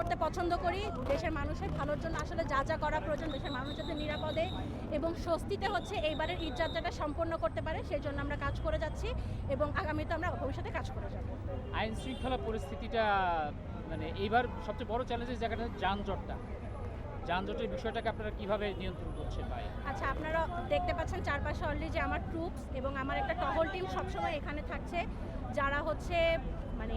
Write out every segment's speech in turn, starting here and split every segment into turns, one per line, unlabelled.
করতে পছন্দ করি। দেশের মানুষের ভালোর জন্য আসলে যা যা করা প্রয়োজন দেশের মানুষ যাতে নিরাপদে এবং স্বস্তিতে হচ্ছে এইবারের ঈদ যাত্রাটা সম্পন্ন করতে পারে সেই জন্য আমরা কাজ করে যাচ্ছি এবং আগামীতে আমরা ভবিষ্যতে কাজ করে যাব।
আইন শৃঙ্খলা পরিস্থিতিটা মানে এইবার সবচেয়ে বড় চ্যালেঞ্জের জায়গাটা যানজটটা। যানজটের বিষয়টাকে আপনারা কীভাবে নিয়ন্ত্রণ করছেন ভাই?
আচ্ছা আপনারা দেখতে পাচ্ছেন চারপাশে অলরেডি যে আমার ট্রুপস এবং আমার একটা টহল টিম সবসময় এখানে থাকছে। যারা হচ্ছে মানে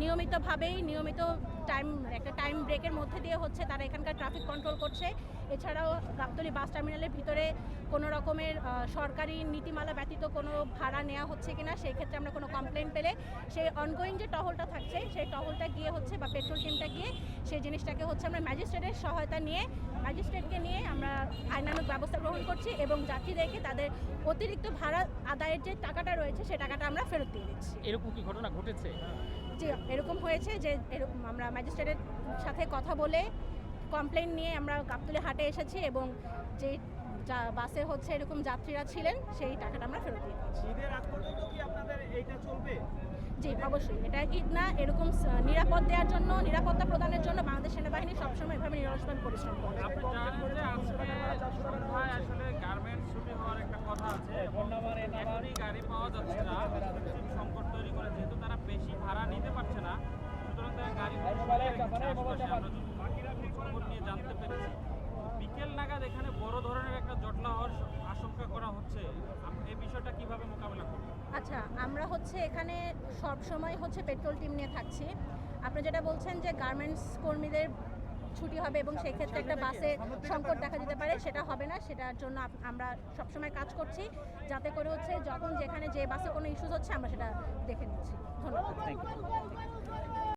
নিয়মিতভাবেই নিয়মিত টাইম একটা টাইম ব্রেকের মধ্যে দিয়ে হচ্ছে তারা এখানকার ট্রাফিক কন্ট্রোল করছে। এছাড়াও গাবতলি বাস টার্মিনালের ভিতরে কোনো রকমের সরকারি নীতিমালা ব্যতীত কোনো ভাড়া নেওয়া হচ্ছে কিনা সেই ক্ষেত্রে আমরা কোনো কমপ্লেন পেলে সেই অনগোয়িং যে টহলটা থাকছে সেই টহলটা গিয়ে হচ্ছে বা পেট্রোল টিমটা গিয়ে সেই জিনিসটাকে হচ্ছে আমরা ম্যাজিস্ট্রেটের সহায়তা নিয়ে ম্যাজিস্ট্রেটকে নিয়ে আমরা আইনানুক ব্যবস্থা গ্রহণ করছি এবং যাত্রীদেরকে তাদের অতিরিক্ত ভাড়া আদায়ের যে টাকাটা রয়েছে সেই টাকাটা আমরা ফেরত দিয়ে দিচ্ছি।
এরকম কি ঘটনা ঘটেছে?
যে এরকম হয়েছে যে এরকম আমরা ম্যাজিস্ট্রেটের সাথে কথা বলে কমপ্লেন নিয়ে আমরা গাবতলি হাটে এসেছি এবং যে যা- বাসে হচ্ছে এরকম যাত্রীরা ছিলেন সেই টাকাটা আমরা ফেরত দিয়ে
ঈদের আগ পর্যন্ত কি আপনাদের এইটা চলবে?
জি অবশ্যই। এটা ঈদ না এরকম নিরাপদ দেওয়ার জন্য নিরাপত্তা প্রদানের জন্য বাংলাদেশ সেনাবাহিনী সবসময় এভাবে নিরলসভাবে পরিশ্রম করে।
আসলে গার্মেন্টস ছুটি হওয়ার একটা কথা আছে এখনই গাড়ি পাওয়া যাচ্ছে না। সংকট তৈরি করে যেহেতু তারা বেশি ভাড়া নিতে পারছে না সুতরাং তারা গাড়ি খবর নিয়ে জানতে পেরেছি। বিকেল নাগাদ এখানে বড় ধরনের একটা জটলা হওয়ার আশঙ্কা করা হচ্ছে। এই বিষয়টা কীভাবে মোকাবেলা করবেন
আচ্ছা আমরা হচ্ছে এখানে সব সময় হচ্ছে পেট্রোল টিম নিয়ে থাকছি। আপনি যেটা বলছেন যে গার্মেন্টস কর্মীদের ছুটি হবে এবং সেই ক্ষেত্রে একটা বাসে সংকট দেখা দিতে পারে সেটা হবে না সেটার জন্য আপ- আমরা সবসময় কাজ করছি। যাতে করে হচ্ছে যখন যেখানে যে বাসে কোনো ইস্যুস হচ্ছে আমরা সেটা দেখে নিচ্ছি। ধন্যবাদ।
Thank you